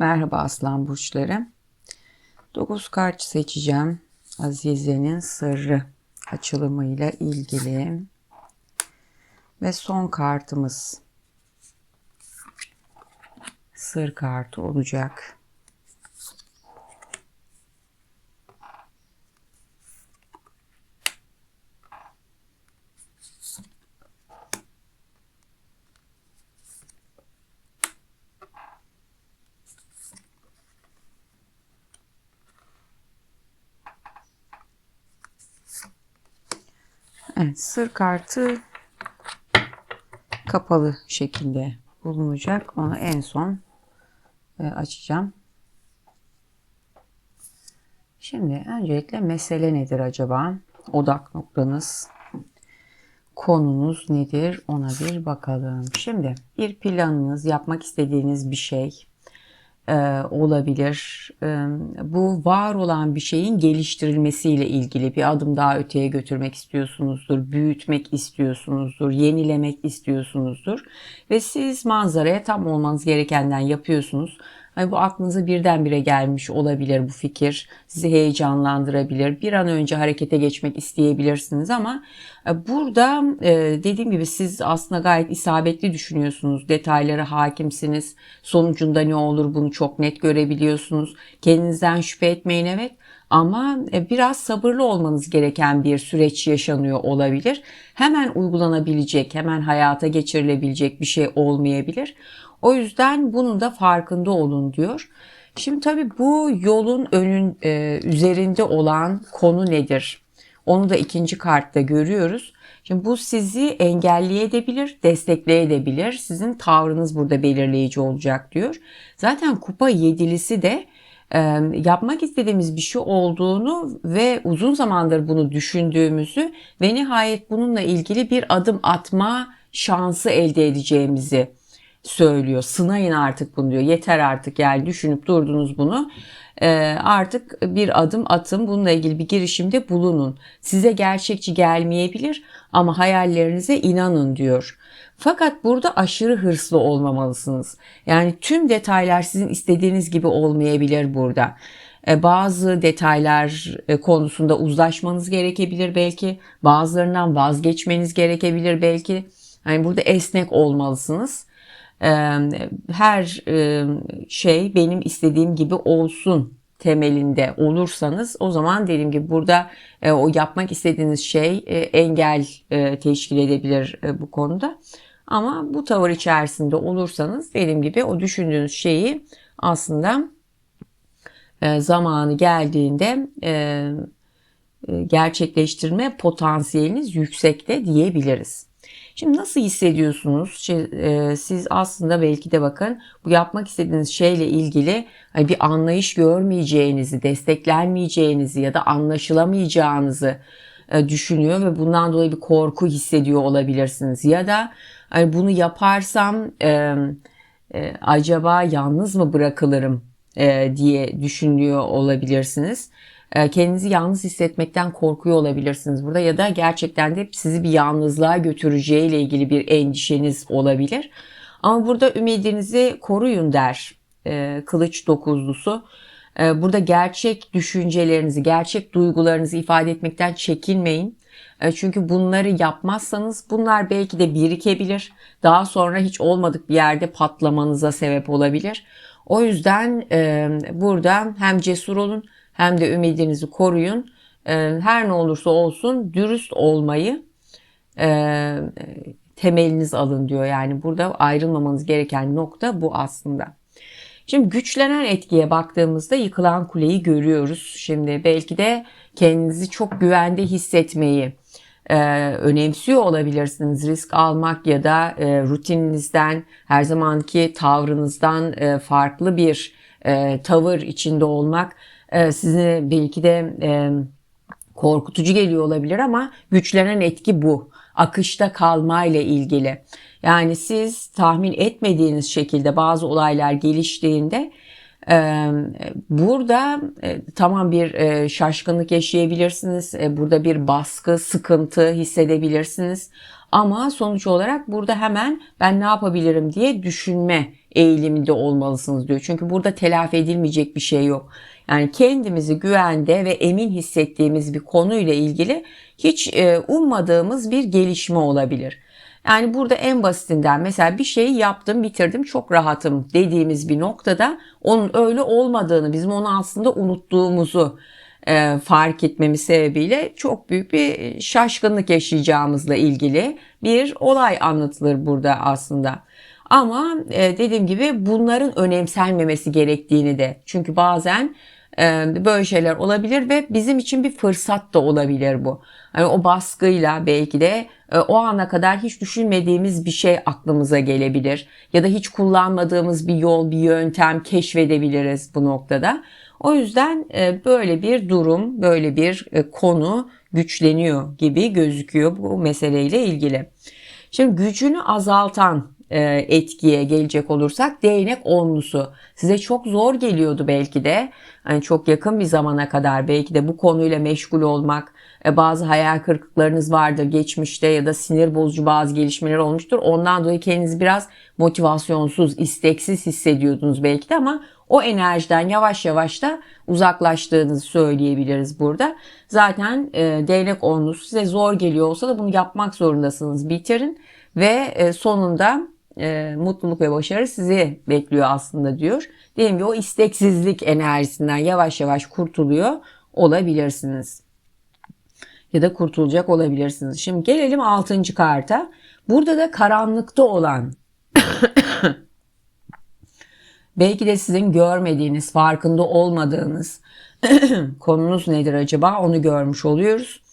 Merhaba aslan burçları. 9 kart seçeceğim. Azize'nin sırrı açılımıyla ilgili. Ve son kartımız sır kartı olacak. Evet, sır kartı kapalı şekilde bulunacak. Onu en son e, açacağım. Şimdi öncelikle mesele nedir acaba? Odak noktanız, konunuz nedir? Ona bir bakalım. Şimdi bir planınız, yapmak istediğiniz bir şey, e, olabilir. E, bu var olan bir şeyin geliştirilmesiyle ilgili bir adım daha öteye götürmek istiyorsunuzdur, büyütmek istiyorsunuzdur, yenilemek istiyorsunuzdur ve siz manzaraya tam olmanız gerekenden yapıyorsunuz. Hani bu aklınıza birdenbire gelmiş olabilir bu fikir. Sizi heyecanlandırabilir. Bir an önce harekete geçmek isteyebilirsiniz ama e, burada e, dediğim gibi siz aslında gayet isabetli düşünüyorsunuz. Detaylara hakimsiniz. Sonucunda ne olur bunu çok net görebiliyorsunuz. Kendinizden şüphe etmeyin evet. Ama e, biraz sabırlı olmanız gereken bir süreç yaşanıyor olabilir. Hemen uygulanabilecek, hemen hayata geçirilebilecek bir şey olmayabilir. O yüzden bunun da farkında olun diyor. Şimdi tabii bu yolun önün e, üzerinde olan konu nedir? Onu da ikinci kartta görüyoruz. Şimdi bu sizi engelleyebilir, destekleyebilir. Sizin tavrınız burada belirleyici olacak diyor. Zaten kupa yedilisi de e, yapmak istediğimiz bir şey olduğunu ve uzun zamandır bunu düşündüğümüzü ve nihayet bununla ilgili bir adım atma şansı elde edeceğimizi söylüyor. Sınayın artık bunu diyor. Yeter artık yani düşünüp durdunuz bunu. Ee, artık bir adım atın. Bununla ilgili bir girişimde bulunun. Size gerçekçi gelmeyebilir ama hayallerinize inanın diyor. Fakat burada aşırı hırslı olmamalısınız. Yani tüm detaylar sizin istediğiniz gibi olmayabilir burada. Ee, bazı detaylar e, konusunda uzlaşmanız gerekebilir belki. Bazılarından vazgeçmeniz gerekebilir belki. Yani burada esnek olmalısınız her şey benim istediğim gibi olsun temelinde olursanız o zaman dediğim gibi burada o yapmak istediğiniz şey engel teşkil edebilir bu konuda. Ama bu tavır içerisinde olursanız dediğim gibi o düşündüğünüz şeyi aslında zamanı geldiğinde gerçekleştirme potansiyeliniz yüksekte diyebiliriz. Şimdi nasıl hissediyorsunuz? E, siz aslında belki de bakın bu yapmak istediğiniz şeyle ilgili hani bir anlayış görmeyeceğinizi, desteklenmeyeceğinizi ya da anlaşılamayacağınızı e, düşünüyor ve bundan dolayı bir korku hissediyor olabilirsiniz. Ya da hani bunu yaparsam e, acaba yalnız mı bırakılırım diye düşünüyor olabilirsiniz. Ee, kendinizi yalnız hissetmekten korkuyor olabilirsiniz burada ya da gerçekten de sizi bir yalnızlığa götüreceği ile ilgili bir endişeniz olabilir. Ama burada ümidinizi koruyun der e, kılıç dokuzlusu. E, burada gerçek düşüncelerinizi, gerçek duygularınızı ifade etmekten çekinmeyin. E, çünkü bunları yapmazsanız bunlar belki de birikebilir. Daha sonra hiç olmadık bir yerde patlamanıza sebep olabilir. O yüzden burada hem cesur olun hem de ümidinizi koruyun. Ee, her ne olursa olsun dürüst olmayı e, temeliniz alın diyor. Yani burada ayrılmamanız gereken nokta bu aslında. Şimdi güçlenen etkiye baktığımızda yıkılan kuleyi görüyoruz. Şimdi belki de kendinizi çok güvende hissetmeyi e, önemsiyor olabilirsiniz. Risk almak ya da e, rutininizden, her zamanki tavrınızdan e, farklı bir e, tavır içinde olmak e, belki de e, korkutucu geliyor olabilir ama güçlenen etki bu. Akışta kalma ile ilgili. Yani siz tahmin etmediğiniz şekilde bazı olaylar geliştiğinde burada e, tamam bir e, şaşkınlık yaşayabilirsiniz. E, burada bir baskı, sıkıntı hissedebilirsiniz. Ama sonuç olarak burada hemen ben ne yapabilirim diye düşünme eğiliminde olmalısınız diyor. Çünkü burada telafi edilmeyecek bir şey yok. Yani kendimizi güvende ve emin hissettiğimiz bir konuyla ilgili hiç e, ummadığımız bir gelişme olabilir. Yani burada en basitinden mesela bir şeyi yaptım bitirdim çok rahatım dediğimiz bir noktada onun öyle olmadığını bizim onu aslında unuttuğumuzu e, fark etmemiz sebebiyle çok büyük bir şaşkınlık yaşayacağımızla ilgili bir olay anlatılır burada aslında. Ama e, dediğim gibi bunların önemsenmemesi gerektiğini de çünkü bazen e, böyle şeyler olabilir ve bizim için bir fırsat da olabilir bu. Yani o baskıyla belki de e, o ana kadar hiç düşünmediğimiz bir şey aklımıza gelebilir ya da hiç kullanmadığımız bir yol, bir yöntem keşfedebiliriz bu noktada. O yüzden e, böyle bir durum, böyle bir konu güçleniyor gibi gözüküyor bu meseleyle ilgili. Şimdi gücünü azaltan etkiye gelecek olursak değnek onlusu. Size çok zor geliyordu belki de. Hani çok yakın bir zamana kadar belki de bu konuyla meşgul olmak, e, bazı hayal kırıklıklarınız vardır geçmişte ya da sinir bozucu bazı gelişmeler olmuştur. Ondan dolayı kendinizi biraz motivasyonsuz, isteksiz hissediyordunuz belki de ama o enerjiden yavaş yavaş da uzaklaştığınızı söyleyebiliriz burada. Zaten e, değnek onlusu size zor geliyor olsa da bunu yapmak zorundasınız. Bitirin ve e, sonunda e, mutluluk ve başarı sizi bekliyor aslında diyor. Diyelim ki o isteksizlik enerjisinden yavaş yavaş kurtuluyor olabilirsiniz. Ya da kurtulacak olabilirsiniz. Şimdi gelelim 6. karta. Burada da karanlıkta olan belki de sizin görmediğiniz, farkında olmadığınız konunuz nedir acaba onu görmüş oluyoruz.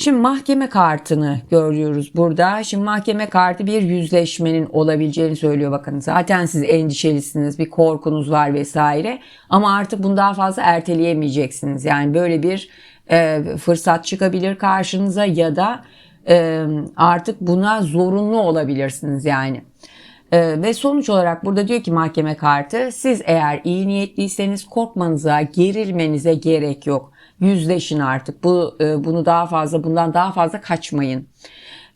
Şimdi mahkeme kartını görüyoruz burada. Şimdi mahkeme kartı bir yüzleşmenin olabileceğini söylüyor bakın. Zaten siz endişelisiniz, bir korkunuz var vesaire. Ama artık bunu daha fazla erteleyemeyeceksiniz. Yani böyle bir e, fırsat çıkabilir karşınıza ya da e, artık buna zorunlu olabilirsiniz yani. E, ve sonuç olarak burada diyor ki mahkeme kartı siz eğer iyi niyetliyseniz korkmanıza, gerilmenize gerek yok yüzleşin artık. Bu e, bunu daha fazla bundan daha fazla kaçmayın.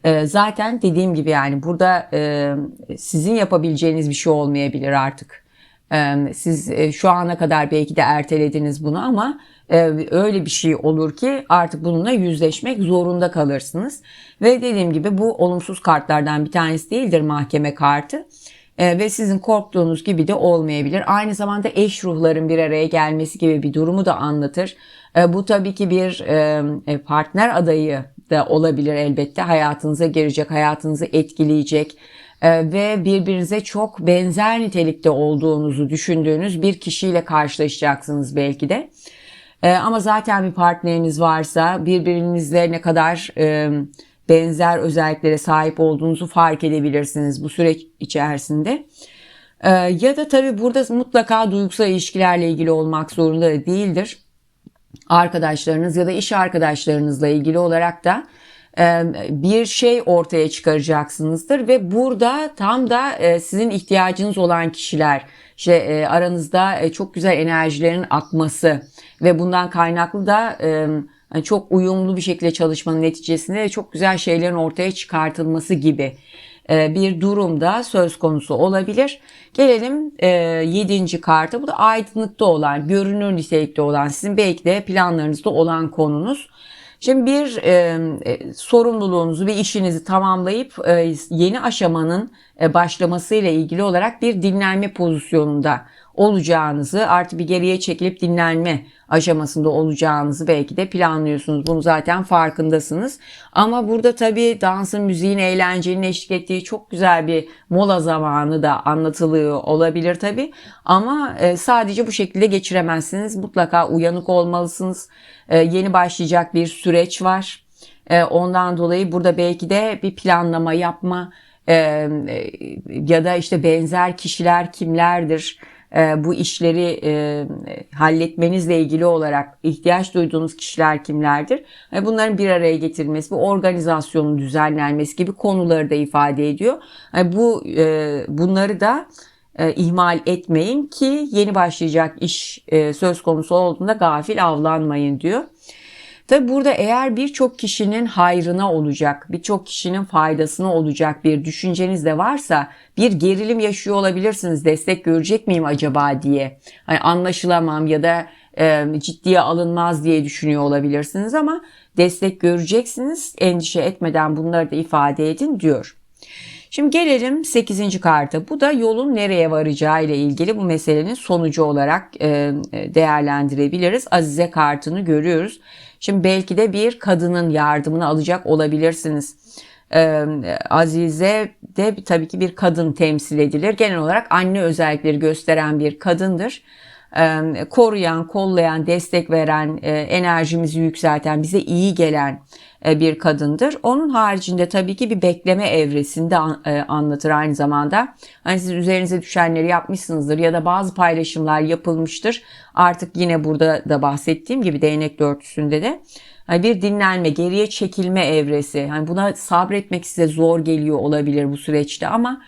E, zaten dediğim gibi yani burada e, sizin yapabileceğiniz bir şey olmayabilir artık. Siz şu ana kadar belki de ertelediniz bunu ama öyle bir şey olur ki artık bununla yüzleşmek zorunda kalırsınız. Ve dediğim gibi bu olumsuz kartlardan bir tanesi değildir mahkeme kartı. Ve sizin korktuğunuz gibi de olmayabilir. Aynı zamanda eş ruhların bir araya gelmesi gibi bir durumu da anlatır. E, bu tabii ki bir e, e, partner adayı da olabilir elbette. Hayatınıza girecek, hayatınızı etkileyecek ve birbirinize çok benzer nitelikte olduğunuzu düşündüğünüz bir kişiyle karşılaşacaksınız belki de. Ama zaten bir partneriniz varsa birbirinizle ne kadar benzer özelliklere sahip olduğunuzu fark edebilirsiniz bu süreç içerisinde. Ya da tabii burada mutlaka duygusal ilişkilerle ilgili olmak zorunda da değildir arkadaşlarınız ya da iş arkadaşlarınızla ilgili olarak da e, bir şey ortaya çıkaracaksınızdır ve burada tam da e, sizin ihtiyacınız olan kişiler işte e, aranızda çok güzel enerjilerin akması ve bundan kaynaklı da hani çok uyumlu bir şekilde çalışmanın neticesinde çok güzel şeylerin ortaya çıkartılması gibi e, bir durumda söz konusu olabilir. Gelelim e, yedinci karta. Bu da aydınlıkta olan, görünür nitelikte olan, sizin belki de planlarınızda olan konunuz. Şimdi bir e, e, sorumluluğunuzu, bir işinizi tamamlayıp e, yeni aşamanın e, başlamasıyla ilgili olarak bir dinlenme pozisyonunda olacağınızı artık bir geriye çekilip dinlenme aşamasında olacağınızı belki de planlıyorsunuz. Bunu zaten farkındasınız. Ama burada tabii dansın, müziğin, eğlencenin eşlik ettiği çok güzel bir mola zamanı da anlatılıyor olabilir tabii. Ama e, sadece bu şekilde geçiremezsiniz. Mutlaka uyanık olmalısınız. E, yeni başlayacak bir süreç var. E, ondan dolayı burada belki de bir planlama yapma ya da işte benzer kişiler kimlerdir? E, bu işleri e, halletmenizle ilgili olarak ihtiyaç duyduğunuz kişiler kimlerdir? Bunların bir araya getirilmesi, bu organizasyonun düzenlenmesi gibi konuları da ifade ediyor. E, bu bunları da ihmal etmeyin ki yeni başlayacak iş söz konusu olduğunda gafil avlanmayın diyor. Tabi burada eğer birçok kişinin hayrına olacak, birçok kişinin faydasına olacak bir düşünceniz de varsa bir gerilim yaşıyor olabilirsiniz. Destek görecek miyim acaba diye. Hani anlaşılamam ya da e, ciddiye alınmaz diye düşünüyor olabilirsiniz ama destek göreceksiniz. Endişe etmeden bunları da ifade edin diyor. Şimdi gelelim 8. karta. Bu da yolun nereye varacağı ile ilgili bu meselenin sonucu olarak değerlendirebiliriz. Azize kartını görüyoruz. Şimdi belki de bir kadının yardımını alacak olabilirsiniz. Ee, Azize de tabii ki bir kadın temsil edilir. Genel olarak anne özellikleri gösteren bir kadındır. Koruyan, kollayan, destek veren, e, enerjimizi yükselten, bize iyi gelen e, bir kadındır. Onun haricinde tabii ki bir bekleme evresinde e, anlatır aynı zamanda. Hani siz üzerinize düşenleri yapmışsınızdır ya da bazı paylaşımlar yapılmıştır. Artık yine burada da bahsettiğim gibi değnek dörtüsünde de hani bir dinlenme, geriye çekilme evresi. Hani buna sabretmek size zor geliyor olabilir bu süreçte ama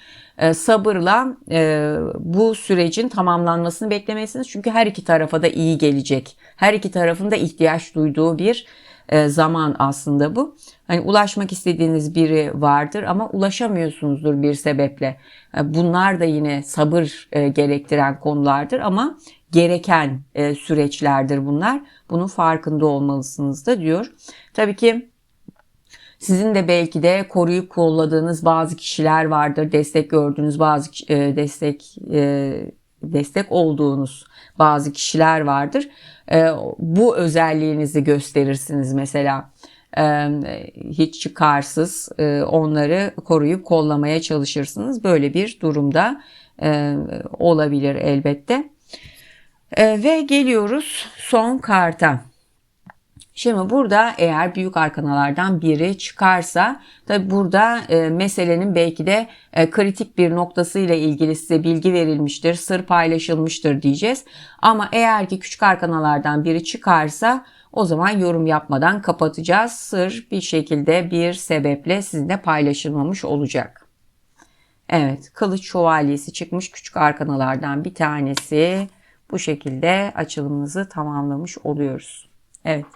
sabırla e, bu sürecin tamamlanmasını beklemesiniz. Çünkü her iki tarafa da iyi gelecek. Her iki tarafın da ihtiyaç duyduğu bir e, zaman aslında bu. Hani ulaşmak istediğiniz biri vardır ama ulaşamıyorsunuzdur bir sebeple. E, bunlar da yine sabır e, gerektiren konulardır ama gereken süreçlerdir bunlar. Bunun farkında olmalısınız da diyor. Tabii ki sizin de belki de koruyup kolladığınız bazı kişiler vardır. Destek gördüğünüz bazı destek destek olduğunuz bazı kişiler vardır. E, bu özelliğinizi gösterirsiniz mesela. E, hiç çıkarsız e, onları koruyup kollamaya çalışırsınız. Böyle bir durumda e, olabilir elbette. E, ve geliyoruz son karta. Şimdi burada eğer büyük arkanalardan biri çıkarsa tabi burada e, meselenin belki de e, kritik bir noktasıyla ilgili size bilgi verilmiştir, sır paylaşılmıştır diyeceğiz. Ama eğer ki küçük arkanalardan biri çıkarsa o zaman yorum yapmadan kapatacağız. Sır bir şekilde bir sebeple sizinle paylaşılmamış olacak. Evet, kılıç şövalyesi çıkmış küçük arkanalardan bir tanesi. Bu şekilde açılımımızı tamamlamış oluyoruz. Evet.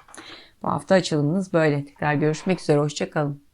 Bu hafta açılımınız böyle. Tekrar görüşmek üzere. Hoşçakalın.